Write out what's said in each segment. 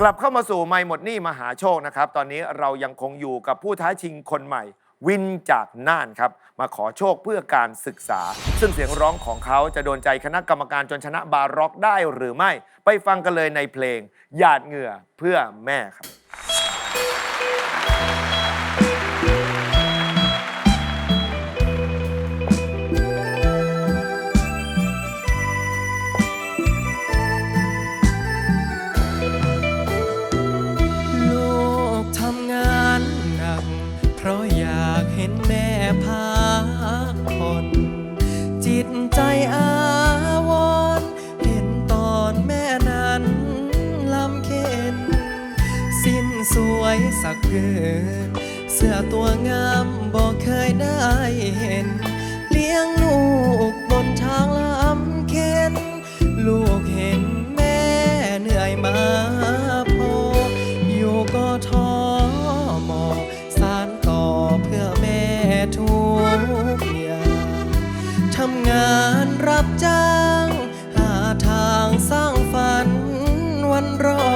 กลับเข้ามาสู่ไม่หมดหนี้มหาโชคนะครับ ตอนนี้เรายังคงอยู่กับผู้ท้าชิงคนใหม่ วินจากน่านครับ มาขอโชคเพื่อการศึกษา ซึ่งเสียงร้องของเขาจะโดนใจคณะกรรมการจนชนะบาร็อกได้หรือไม่ ไปฟังกันเลยในเพลงหยาดเหงื่อเพื่อแม่ครับ ตัวงามบอกเคยได้เห็น เลี้ยงลูกบนทางลำเค็นลูกเห็นแม่เหนื่อยมาพออยู่ก็ท้อหมอสารต่อเพื่อแม่ทุกอย่างทำงานรับจ้าง หาทางสร้างฝันวันรอ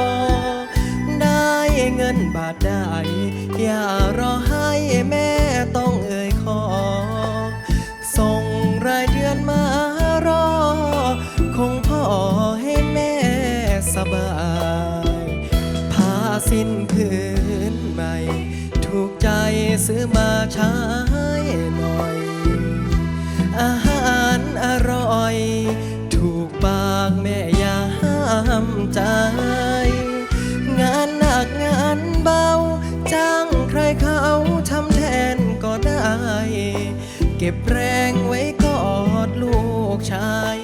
ได้เงินบาทได้อย่ารอใซื้อมาใช้หน่อย อาหารอร่อย ถูกปากแม่ย่าห้ามใจ งานหนักงานเบา จ้างใครเขาทำแทนก็ได้ เก็บแรงไว้กอดลูกชาย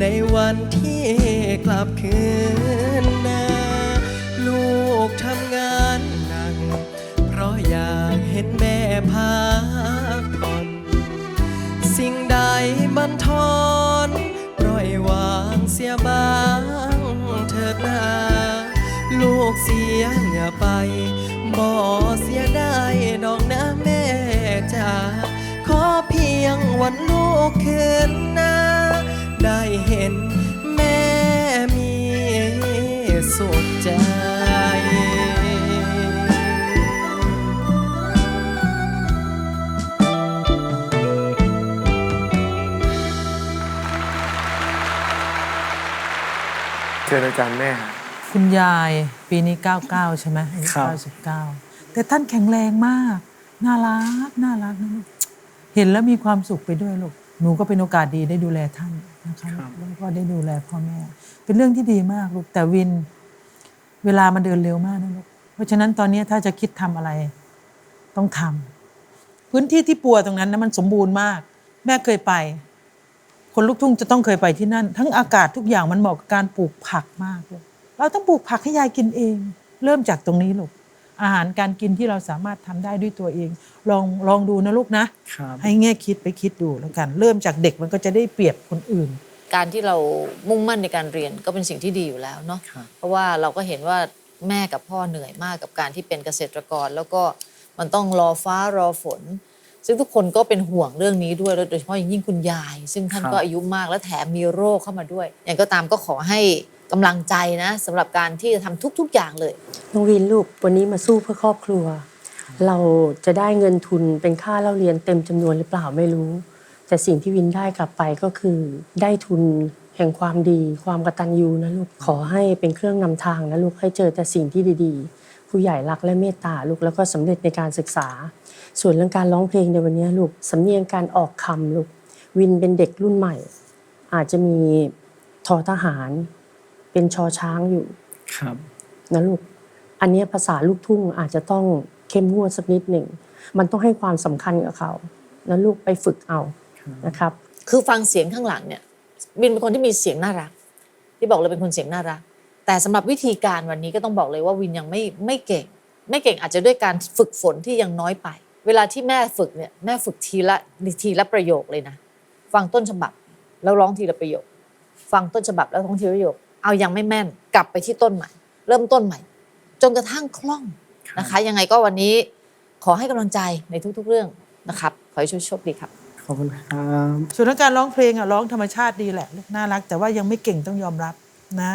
ในวันที่กลับคืนนาลูกทำ สียบ้างเถิดนาลูกเสียเหงื่อไป บ่เสียได้ดอกนะแม่จ๋าขอเพียงวันลูกคืนหน้าได้เห็นแม่มีสุขใจ ชิญอาจารย์แม่ฮะคุณยายปีนี้ 99 ใช่ไหมอายุครับ 99 แต่ท่านแข็งแรงมาก น่ารัก น่ารักนะลูกเห็นแล้วมีความสุขไปด้วยลูกหนูก็เป็นโอกาสดีได้ดูแลท่านนะคะแล้วก็ได้ดูแลพ่อแม่ เป็นเรื่องที่ดีมากลูกแต่วิน เวลามันเดินเร็วมากนะลูกเพราะฉะนั้นตอนนี้ถ้าจะคิดทำอะไร ต้องทำพื้นที่ที่ปัวตรงนั้นนะมันสมบูรณ์มาก แม่เคยไป คนลูกทุ่งจะต้องเคยไปที่นั่น ทั้งอากาศทุกอย่างมันเหมาะกับการปลูกผักมากเลยเราต้องปลูกผักให้ยายกินเอง เริ่มจากตรงนี้ลูกอาหารการกินที่เราสามารถทำได้ด้วยตัวเอง ลองลองดูนะลูกนะครับให้แง่คิดไปคิดดูแล้วกัน เริ่มจากเด็กมันก็จะได้เปรียบคนอื่น การที่เรามุ่งมั่นในการเรียนก็เป็นสิ่งที่ดีอยู่แล้วเนาะครับเพราะว่าเราก็เห็นว่าแม่กับพ่อเหนื่อยมากกับการที่เป็นเกษตรกร แล้วก็มันต้องรอฟ้ารอฝน ซึ่งทุกคนก็เป็นห่วงเรื่องนี้ด้วยแล้วโดยเฉพาะอย่างยิ่งคุณยาย ซึ่งท่านครับก็อายุมากและแถมมีโรคเข้ามาด้วย อย่างก็ตามก็ขอให้กำลังใจนะสำหรับการที่จะทำทุก ๆ อย่างเลยน้องวินลูกวันนี้มาสู้เพื่อครอบครัว เราจะได้เงินทุนเป็นค่าเล่าเรียนเต็มจำนวนหรือเปล่าไม่รู้ แต่สิ่งที่วินได้กลับไปก็คือ ได้ทุนแห่งความดี ความกตัญญูนะลูกขอให้เป็นเครื่องนำทางนะลูกให้เจอแต่สิ่งที่ดีๆ ผู้ใหญ่รักและเมตตาลูกแล้วก็สำเร็จในการศึกษา ส่วนเรื่องการร้องเพลงในวันนี้ลูกสำเนียงการออกคำลูกวินเป็นเด็กรุ่นใหม่ อาจจะมีทอทหาร เป็นชอช้างอยู่ครับนะลูกอันเนี้ยภาษาลูกทุ่งอาจจะต้องเข้มงวดสักนิดหนึ่งมันต้องให้ความสำคัญกับเขานะลูกไปฝึกเอานะครับ คือฟังเสียงข้างหลังเนี่ยบินเป็นคนที่มีเสียงน่ารัก ที่บอกเลยเป็นคนเสียงน่ารัก แต่สำหรับวิธีการวันนี้ก็ต้องบอกเลยว่าวินยังไม่ไม่เก่ง ไม่เก่งอาจจะด้วยการฝึกฝนที่ยังน้อยไป เวลาที่แม่ฝึกเนี่ยแม่ฝึกทีละทีละประโยคเลยนะ ฟังต้นฉบับแล้วร้องทีละประโยค ฟังต้นฉบับแล้วร้องทีละประโยค เอายังไม่แม่นกลับไปที่ต้นใหม่ เริ่มต้นใหม่ จนกระทั่งคล่องนะคะ ยังไงก็วันนี้ขอให้กำลังใจในทุกๆเรื่องนะครับ ขอให้โชคดีครับขอบคุณครับส่วนเรื่องการร้องเพลงอะร้องธรรมชาติดีแหละลูกน่ารัก แต่ว่ายังไม่เก่งต้องยอมรับนะ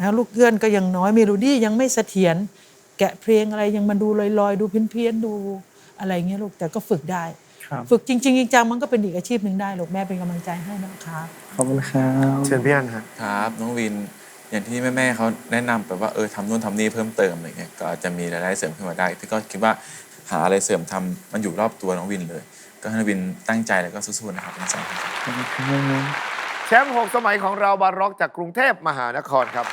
นะลูกเอื้อนก็ยังน้อยเมโลดี้ยังไม่เสถียรแกะเพลงอะไรยังมาดูลอยๆ ดูเพี้ยนๆดูอะไรเงี้ยลูกแต่ก็ฝึกได้ครับฝึกจริงๆจริงจังมันก็เป็นอีกอาชีพหนึ่งได้ลูกแม่เป็นกำลังใจให้นะครับขอบคุณครับเชิญพี่อันฮะครับน้องวินอย่างที่แม่ๆเขาแนะนำแบบว่าเออทำนู่นทำนี่เพิ่มเติมอะไรเงี้ยก็อาจจะมีรายได้เสริมขึ้นมาได้ที่ก็คิดว่าหาอะไรเสริมทำมันอยู่รอบตัวน้องวินเลย ก็ให้น้องวินตั้งใจแล้วก็สู้ๆนะครับทั้งสองคนขอบคุณครับแชมป์6สมัยของเราบาร็อกจากกรุงเทพมหานครครับ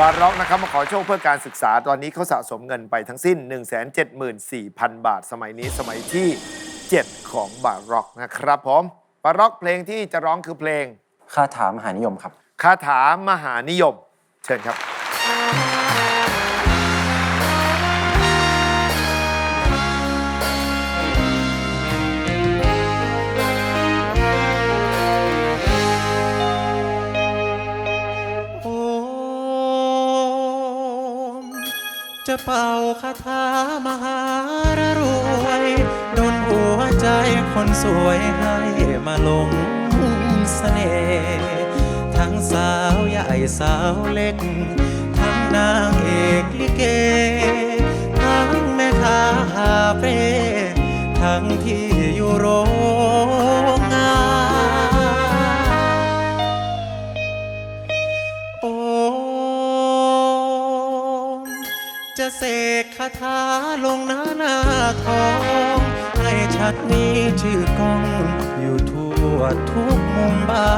บาร็อกนะครับมาขอโชคเพื่อการศึกษาตอนนี้เขาสะสมเงินไปทั้งสิ้น 174,000 บาท สมัยนี้สมัยที่ 7 ของบาร็อกนะครับผมบาร็อกเพลงที่จะร้องคือเพลงคาถามหานิยมครับ คาถามหานิยม เชิญครับ จะเป่าคาถามหารรวยดนหัวใจคนสวยให้มาลงเสน่ห์ทั้งสาวใหญ่สาวเล็ก ทั้งนางเอกลิเก ทั้งแม่ค้าหาเปรทั้งที่าถาลงหน้าหน้าทองให้ชัดมีชื่อกองอยู่ทั่วทุกมุมบ้า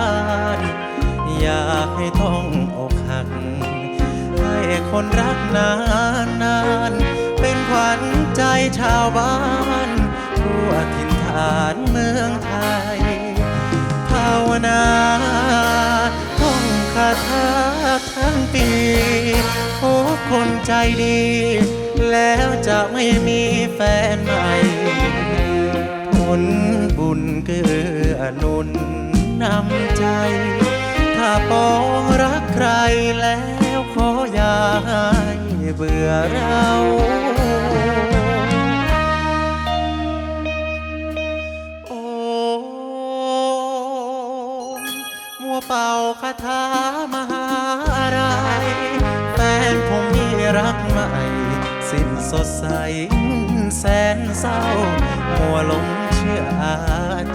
น อยากให้ต้องอกหัก ให้คนรักนานนานเป็นขวัญใจชาวบ้าน ทั่วถิ่นฐานเมืองไทย ภาวนา ท่องคาถาทั้งปีพบคนใจดี แล้วจะไม่มีแฟนใหม่ ผลบุญเกื้อหนุนนำใจ ถ้าปองรักใครแล้วขออย่าให้เบื่อเรา เป่าคาถามหาอะไร แฟนผมมีรักใหม่ สิ้นสดใสแสนเศร้า มัวหลงเชื่ออา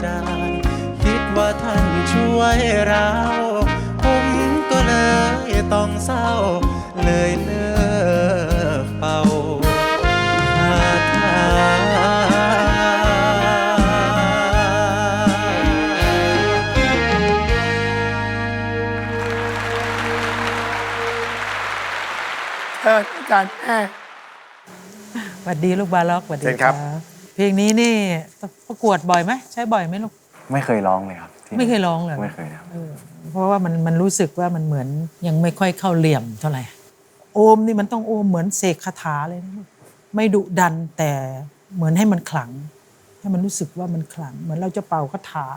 จารย์ คิดว่าท่านช่วยเรา ผมก็เลยต้องเศร้าเลยเลย เชิญอาจารย์แม่สวัสดีลูกบาล็อกสวัสดีเชิญครับ เพลงนี้นี่ประกวดบ่อยไหมใช้บ่อยไหมลูก ไม่เคยร้องเลยครับที่ไม่เคยร้องเลยไม่เคยนะครับเออเพราะว่ามันมันรู้สึกว่ามันเหมือนยังไม่ค่อยเข้าเหลี่ยมเท่าไหร่โอมนี่มันต้องโอมเหมือนเสกคาถาเลยนะลูกไม่ดุดันแต่เหมือนให้มันขลัง ให้มันรู้สึกว่ามันขลัง เหมือนเราจะเป่าคาถา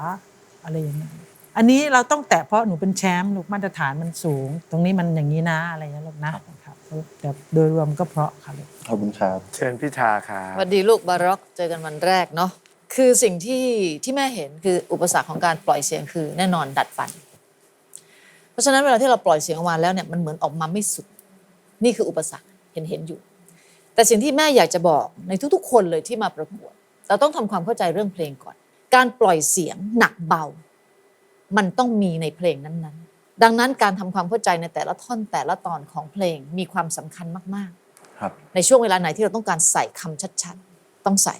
อะไรอย่างเงี้ยอันนี้เราต้องแตะเพราะหนูเป็นแชมป์ลูกมาตรฐานมันสูง ตรงนี้มันอย่างนี้นะอะไรอย่างเงี้ยลูกนะครับ แต่โดยรวมก็เพราะค่ะลูกขอบคุณครับ เชิญพิธาครับสวัสดีลูกบาร็อกเจอกันวันแรกเนาะคือสิ่งที่ที่แม่เห็นคืออุปสรรคของการปล่อยเสียงคือแน่นอนดัดฟัน เพราะฉะนั้นเวลาที่เราปล่อยเสียงออกมาแล้วเนี่ยมันเหมือนออกมาไม่สุด นี่คืออุปสรรคเห็นเห็นอยู่ แต่สิ่งที่แม่อยากจะบอกในทุกๆ คนเลยที่มาประกวด เราต้องทำความเข้าใจเรื่องเพลงก่อน การปล่อยเสียงหนักเบา มันต้องมีในเพลงนั้นๆ ดังนั้นการทำความเข้าใจในแต่ละท่อนแต่ละตอนของเพลงมีความสำคัญมากๆครับในช่วงเวลาไหนที่เราต้องการใส่คำชัดๆ ต้องใส่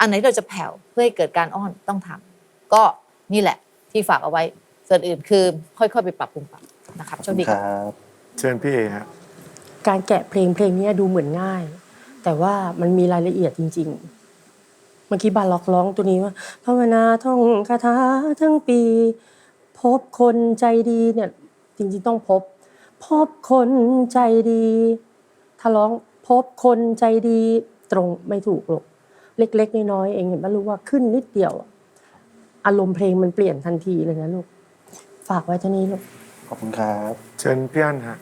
อันไหนเราจะแผ่วเพื่อให้เกิดการอ้อนต้องทำก็นี่แหละที่ฝากเอาไว้ ส่วนอื่นคือค่อยๆ ไปปรับปรุงปรับนะครับโชคดีคครับรับเชิญพี่เอฮะการแกะเพลงเพลงนี้ดูเหมือนง่าย แต่ว่ามันมีรายละเอียดจริง ๆ เมื่อกี้บาล็อกร้องตัวนี้ว่าภาวนาท่องคาถาทั้งปี พบคนใจดีเนี่ยจริงๆต้องพบ พบคนใจดี ถ้าร้องพบคนใจดีตรงไม่ถูกหรอกเล็ก ๆ น้อยๆเองเห็นไหมรู้ว่าขึ้นนิดเดียวอะอารมณ์เพลงมันเปลี่ยนทันทีเลยนะลูก ฝากไว้เท่านี้ลูก ขอบคุณครับ เชิญพี่อันฮะ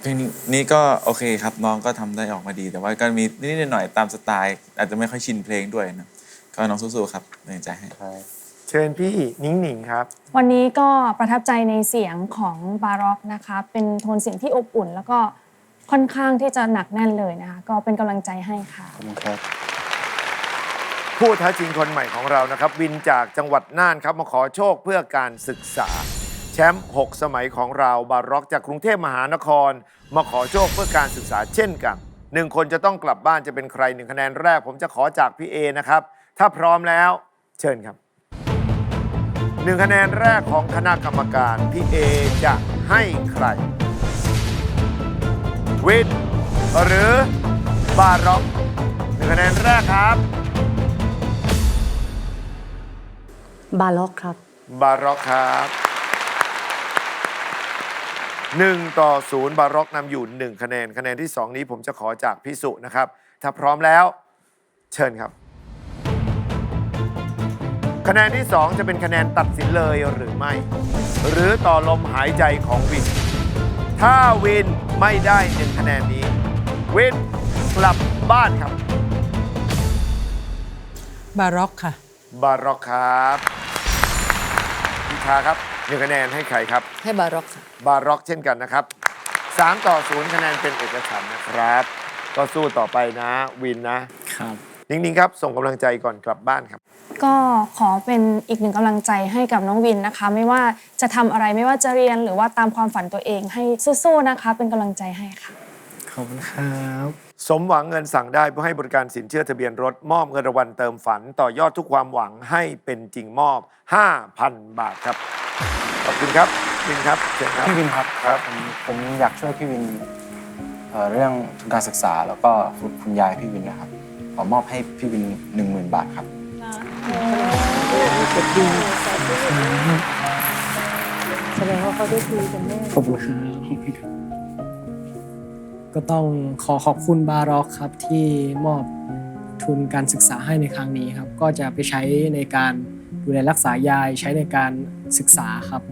เพลงนี้ก็โอเคครับน้องก็ทำได้ออกมาดี แต่ว่าก็มีนิดๆหน่อยๆตามสไตล์ อาจจะไม่ค่อยชินเพลงด้วยนะก็น้องสู้ๆครับเป็นกำลังใจให้ ครับ เชิญพี่นิ้งหนิงครับ วันนี้ก็ประทับใจในเสียงของบาร็อกนะคะ เป็นโทนเสียงที่อบอุ่น แล้วก็ค่อนข้างที่จะหนักแน่นเลยนะคะ ก็เป็นกำลังใจให้ค่ะ ขอบคุณครับ ผู้ท้าชิงคนใหม่ของเรานะครับ วินจากจังหวัดน่านครับมาขอโชคเพื่อการศึกษา แชมป์6สมัยของเราบาร็อกจากกรุงเทพมหานคร มาขอโชคเพื่อการศึกษาเช่นกันหนึ่งคนจะต้องกลับบ้านจะเป็นใครหนึ่งคะแนนแรก ผมจะขอจากพี่เอนะครับ ถ้าพร้อมแล้ว เชิญครับ หนึ่งคะแนนแรกของคณะกรรมการ พี่เอจะให้ใคร วินหรือบาร็อกหนึ่งคะแนนแรกครับ บาล็อกครับ บาร็อกครับหนึ่งต่อศูนย์บาร็อกนำอยู่หนึ่งคะแนน คะแนนที่สองนี้ผมจะขอจากพิสุนะครับ ถ้าพร้อมแล้ว เชิญครับ คะแนนที่สองจะเป็นคะแนนตัดสินเลยหรือไม่ หรือต่อลมหายใจของวิน ถ้าวินไม่ได้หนึ่งคะแนนนี้ วินกลับบ้านครับ บาร็อกค่ะ บาร็อกครับพิชาครับหนึ่งคะแนนให้ใครครับ ให้บาร็อกค่ะ บาร็อกเช่นกันนะครับ 3 ต่อ 0 คะแนนเป็นเอกฉันท์นะครับ ก็สู้ต่อไปนะ วินนะ ครับ นิ่งๆครับ ส่งกำลังใจก่อนกลับบ้านครับ ก็ขอเป็นอีกหนึ่งกำลังใจให้กับน้องวินนะคะ ไม่ว่าจะทำอะไรไม่ว่าจะเรียนหรือว่าตามความฝันตัวเองให้สู้ๆนะคะ เป็นกำลังใจให้ค่ะขอบคุณครับสมหวังเงินสั่งได้เพื่อให้บริการสินเชื่อทะเบียนรถ มอบเงินรางวัลเติมฝัน ต่อยอดทุกความหวังให้เป็นจริงมอบ 5,000 บาทครับ ขอบคุณครับวินครับเชิญครับพี่วินครับครับผมผมอยากช่วยพี่วินเอ่อเรื่องทุนการศึกษาแล้วก็คุณคุณยายพี่วินนะครับ ขอมอบให้พี่วิน10,000บาทครับ แสดงว่าเขาได้คุยกันแน่ขอบคุณครับ ก็ต้องขอขอบคุณบาร็อกครับที่มอบทุนการศึกษาให้ในครั้งนี้ครับ ก็จะไปใช้ในการดูแลรักษายายใช้ในการศึกษาครับ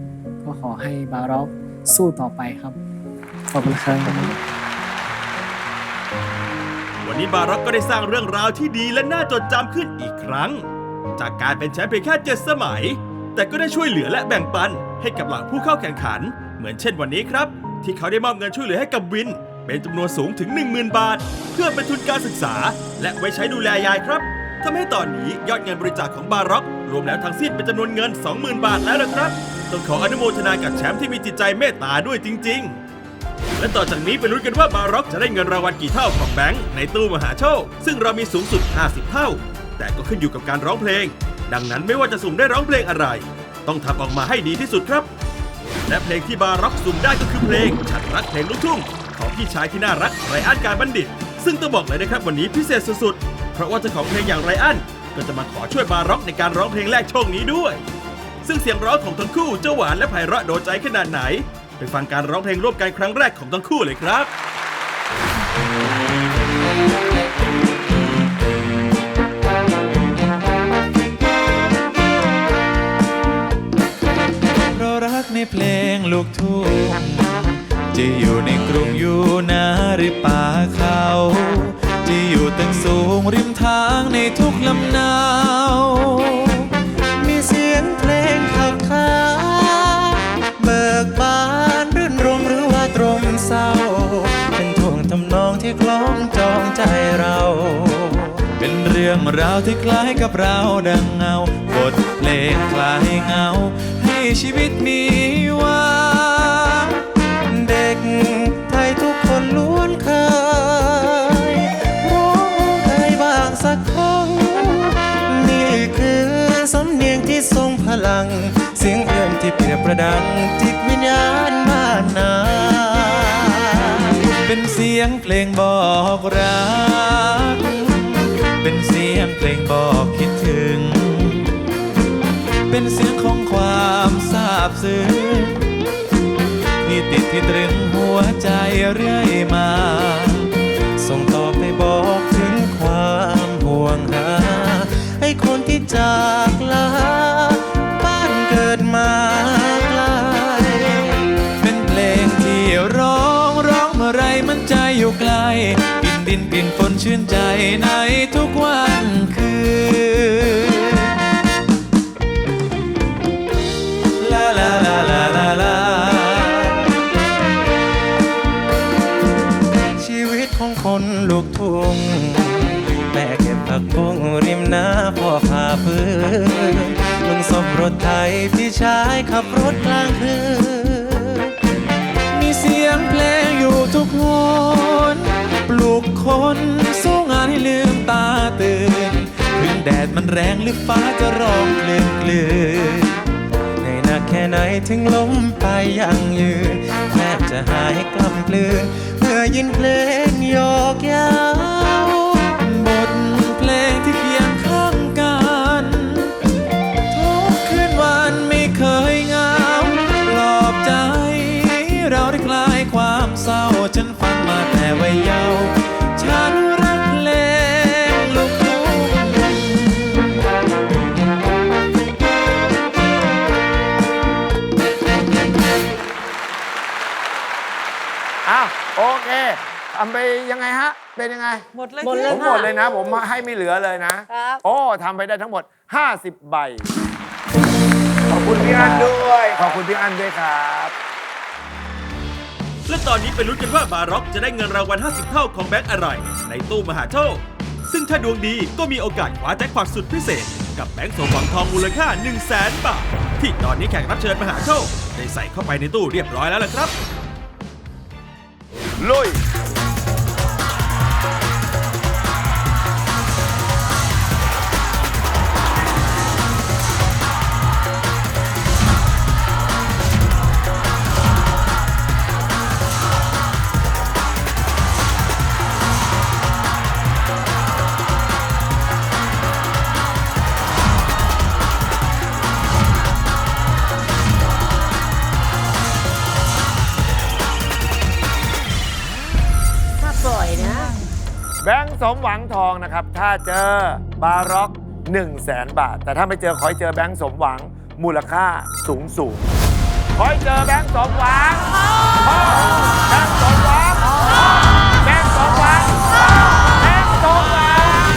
ก็ขอให้บาร็อกสู้ต่อไปครับ ขอบคุณครับ วันนี้บาร็อกก็ได้สร้างเรื่องราวที่ดีและน่าจดจำขึ้นอีกครั้ง จากการเป็นแชมป์เพียงแค่เจ็ดสมัย แต่ก็ได้ช่วยเหลือและแบ่งปันให้กับเหล่าผู้เข้าแข่งขัน เหมือนเช่นวันนี้ครับ ที่เขาได้มอบเงินช่วยเหลือให้กับวิน เป็นจำนวนสูงถึง 10,000 บาท เพื่อเป็นทุนการศึกษา และไว้ใช้ดูแลยายครับทำให้ตอนนี้ยอดเงินบริจาคของบาร็อก รวมแล้วทั้งสิ้นเป็นจำนวนเงิน 20,000 บาทแล้วนะครับต้องขออนุโมทนากับแชมป์ที่มีจิตใจเมตตาด้วยจริง ๆ และต่อจากนี้ไปลุ้นกันว่าบาร็อกจะได้เงินรางวัลกี่เท่าของแบงค์ในตู้มหาโชค ซึ่งเรามีสูงสุด 50 เท่า แต่ก็ขึ้นอยู่กับการร้องเพลง ดังนั้นไม่ว่าจะสุ่มได้ร้องเพลงอะไร ต้องทำออกมาให้ดีที่สุดครับ และเพลงที่บาร็อกสุ่มได้ก็คือเพลงฉันรักเพลงลูกทุ่งของพี่ชายที่น่ารักไรอันการบัณฑิต ซึ่งต้องบอกเลยนะครับวันนี้พิเศษสุดๆเพราะว่าเจ้าของเพลงอย่างไรอันก็จะมาขอช่วยบาร็อกในการร้องเพลงแรกโชคนี้ด้วย ซึ่งเสียงร้องของทั้งคู่จะหวานและไพเราะโดนใจขนาดไหน ฟังการร้องเพลงร่วมกันครั้งแรกของทั้งคู่เลยครับเพราะรักในเพลงลูกทุ่งจะอยู่ในกรุงอยู่นาหรือป่าเขาจะอยู่ตึงสูงริมทางในทุกลำนามี ที่คล้องจองใจเรา เป็นเรื่องราวที่คล้ายกับเราดังเงาบทเพลงคล้ายเงา ให้ชีวิตมีวานเด็กไทยทุกคนล้วนเคยร้องเคยบ้างสักครั้งนี่คือสำเนียงที่ทรงพลัง เสียงเอื้อนที่เปรียบประดังจิตวิญญาณบ้านนา เป็นเสียงเพลงบอกรัก เป็นเสียงเพลงบอกคิดถึง เป็นเสียงของความซาบซึ้งที่ติดที่ตรึงหัวใจเรื่อยมา ส่งต่อไปบอกถึงความห่วงหา ให้คนที่จากลา อยู่ไกลปิ่นดินปิ่นฝนชื่นใจในทุกวันคืนลาลาลาลาลาลาชีวิตของคนลูกทุ่งแม่เก็บผักบุ้งริมน้าพ่อพาพื้นลุงสมรถไทยพี่ชายขับรถกลางคืน ปลุกคนสู้งานให้ลืมตาตื่นถึงแดดมันแรงหรือฟ้าจะร้องกลืนกลืนเหนื่อยหนักแค่ไหนถึงล้มไปยังยืนแทบจะหายกล้ำกลืนเมื่อยินเพลงโยกยาว ทำไปยังไงฮะ เป็นยังไง หมดเลยหมดเลยผมหมดเลยนะ ผมให้ไม่เหลือเลยนะครับ โอ้ทำไปได้ทั้งหมด 50 ใบ ขอบคุณพี่อันด้วย ขอบคุณพี่อันด้วยครับ และตอนนี้ไปลุ้นกันว่าบาร็อกจะได้เงินรางวัล 50 เท่าของแบงก์อะไร ในตู้มหาโชค ซึ่งถ้าดวงดีก็มีโอกาสคว้าแจ็คพอตสุดพิเศษ กับแบงก์สมหวังทองมูลค่า 1 0 0 0 0แสนบาท ที่ตอนนี้แขกรับเชิญมหาโชค ได้ใส่เข้าไปในตู้เรียบร้อยแล้วล่ะครับ ลุยถ้ มหวังทองนะครับ ถ้าเจอบาร็อก1 0 0 0 0แสนบาท แต่ถ้าไม่เจอขอให้เจอแบงค์สมหวังมูลค่าสูงสูงขอให้เจอแบงค์สมหวังแบงค์สมหวังแบงค์สมหวังแบงค์สมหวัง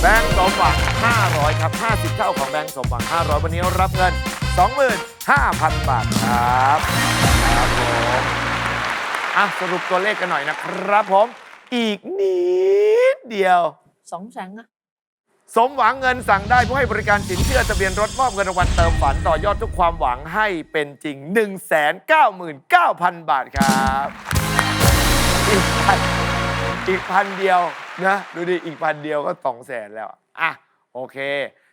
แบงค์สมหวัง500ครับ50เท่าของแบงค์สมหวัง 500 วันนี้รับเงิน 25,000 บาทครับครับผมอะสรุปตัวเลขกันหน่อยนะครับผม อีกนิดเดียว สองแสนอะสมหวังเงินสั่งได้ผู้ให้บริการสินเชื่อทะเบียนรถมอบเงินรางวัลเติมฝันต่อยอดทุกความหวังให้เป็นจริง 199,000 บาทครับอีกพันอีกพันเดียวนะดูดิอีกพันเดียวก็สองแสนแล้วอะโอเค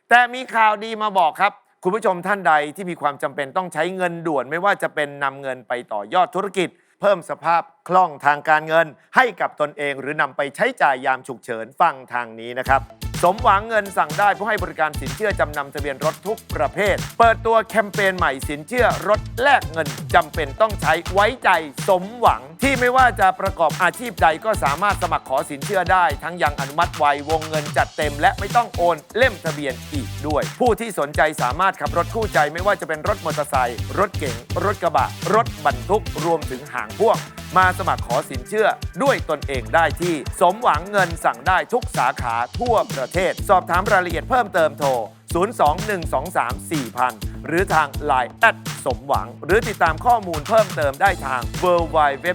แต่มีข่าวดีมาบอกครับ คุณผู้ชมท่านใดที่มีความจำเป็นต้องใช้เงินด่วนไม่ว่าจะเป็นนำเงินไปต่อยอดธุรกิจ เพิ่มสภาพคล่องทางการเงิน ให้กับตนเอง หรือนำไปใช้จ่ายยามฉุกเฉินฟังทางนี้นะครับ สมหวังเงินสั่งได้ผู้ให้บริการสินเชื่อจำนำทะเบียนรถทุกประเภท เปิดตัวแคมเปญใหม่สินเชื่อรถแลกเงินจำเป็นต้องใช้ไว้ใจสมหวัง ที่ไม่ว่าจะประกอบอาชีพใดก็สามารถสมัครขอสินเชื่อได้ ทั้งยังอนุมัติไววงเงินจัดเต็ม และไม่ต้องโอนเล่มทะเบียนอีกด้วย ผู้ที่สนใจสามารถขับรถคู่ใจไม่ว่าจะเป็นรถมอเตอร์ไซค์รถเก๋งรถกระบะ รถบรรทุกรวมถึงหางพ่วงมาสมัครขอสินเชื่อด้วยตนเองได้ที่ สมหวังเงินสั่งได้ทุกสาขาทั่วประเทศ สอบถามรายละเอียดเพิ่มเติมโทร 021234000 หรือทาง Line แอดสมหวัง หรือติดตามข้อมูลเพิ่มเติมได้ทาง w w w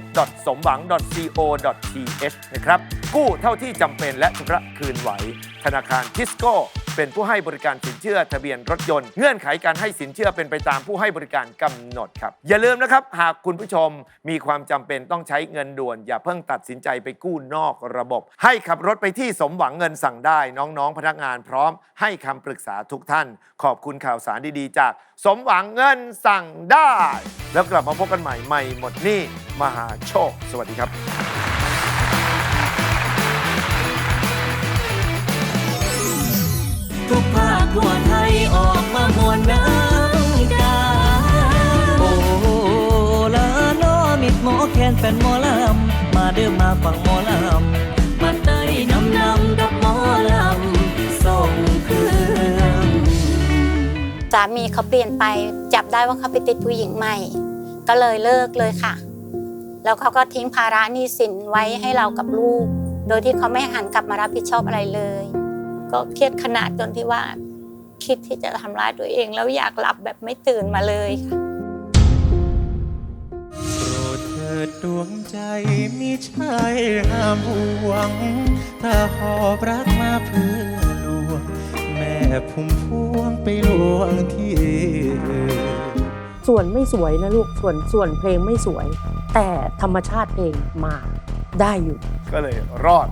สมหวัง co th นะครับ กู้เท่าที่จำเป็นและชำระคืนไหว ธนาคารทิสโก้ เป็นผู้ให้บริการสินเชื่อทะเบียนรถยนต์ เงื่อนไขการให้สินเชื่อเป็นไปตามผู้ให้บริการกำหนดครับ อย่าลืมนะครับ หากคุณผู้ชมมีความจำเป็นต้องใช้เงินด่วน อย่าเพิ่งตัดสินใจไปกู้นอกระบบ ให้ขับรถไปที่สมหวังเงินสั่งได้ น้องๆ พนักงานพร้อม ให้คำปรึกษาทุกท่าน ขอบคุณข่าวสารดีๆ จาก สมหวังเงินสั่งได้ แล้วกลับมาพบกันใหม่ใหม่หมดหนี่มหาโชค สวัสดีครับ นแฟนหมอลำมาเดิมมาฟังหมอลำมาเตยนำนำกับหมอลำส่งครื่องสามีเขาเปลี่ยนไปจับได้ว่าเขาไปติดผู้หญิงใหม่ ก็เลยเลิกเลยค่ะ แล้วเขาก็ทิ้งภาระหนี้สินไว้ให้เรากับลูก โดยที่เขาไม่หันกลับมารับผิดชอบอะไรเลย ก็เครียดขนาดจนที่ว่า คิดที่จะทำร้ายตัวเองแล้วอยากหลับแบบไม่ตื่นมาเลยค่ะ ดวงใจมีชายห้ามห่วงถ้าหอบรักมาเพื่อลวง แม่พุ่มพวงไปลวงที่อื่นส่วนไม่สวยนะลูกส่วนส่วนเพลงไม่สวย แต่ธรรมชาติเพลงมาได้อยู่ ก็เลยรอด